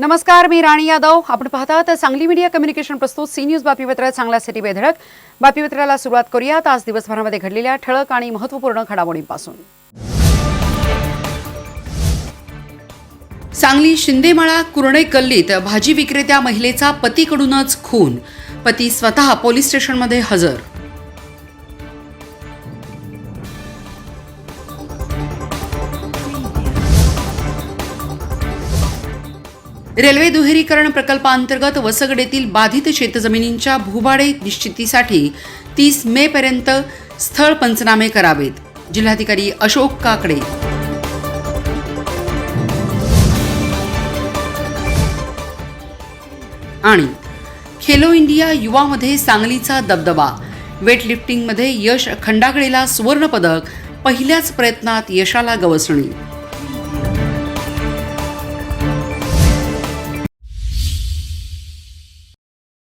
नमस्कार मी राणी यादव. आपण पाहतात सांगली मीडिया कम्युनिकेशन प्रस्तुत सी न्यूज बातमीपत्र चांगल्यासाठी बेधडक. बातमीपत्राला सुरुवात करूयात. आज दिवसभरामध्ये घडलेल्या ठळक आणि महत्त्वपूर्ण घडामोडींपासून. सांगली शिंदेमाळा कुरणे गल्लीत भाजी विक्रेत्या महिलेचा पतीकडूनच खून. पती स्वतः पोलीस स्टेशनमध्ये हजर. रेल्वे दुहेरीकरण प्रकल्पांतर्गत वसगडेतील बाधित शेतजमिनींच्या भूभाडे निश्चितीसाठी तीस मे पर्यंत स्थळ पंचनामे करावेत. जिल्हाधिकारी अशोक काकडे. आणि खेलो इंडिया युवामध्ये सांगलीचा दबदबा. वेटलिफ्टिंगमध्ये यश खंडागळेला सुवर्णपदक पहिल्याच प्रयत्नात यशाला गवसणी.